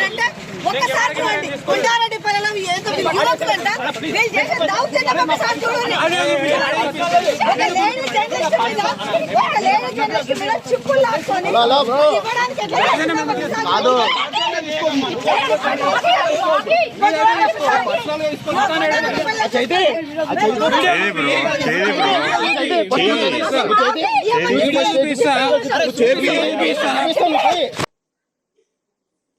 చేశారంటే? ఒక్కసారి చూడండి. ఉండారెడ్డి పిల్లలు ఏదో యువకులు చేసే దౌర్జన్యం ఒకసారి చూడండి. ఒక లేడీ జర్నలిస్ట్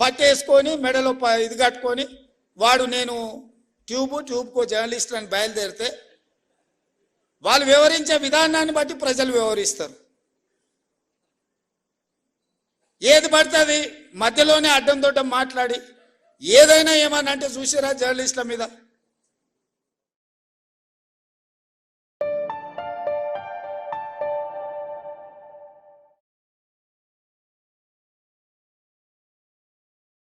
పట్టేసుకొని మెడలో ప- ఇది కట్టుకొని వాడు నేను ట్యూబ్ ట్యూబ్కో జర్నలిస్ట్ అని బయలుదేరితే వాళ్ళు వివరించే విధానాన్ని బట్టి ప్రజలు వివరిస్తారు. ఏది పడుతుంది మధ్యలోనే అడ్డం దొడ్డం మాట్లాడి ఏదైనా ఏమన్నా అంటే చూసారా జర్నలిస్టుల మీద.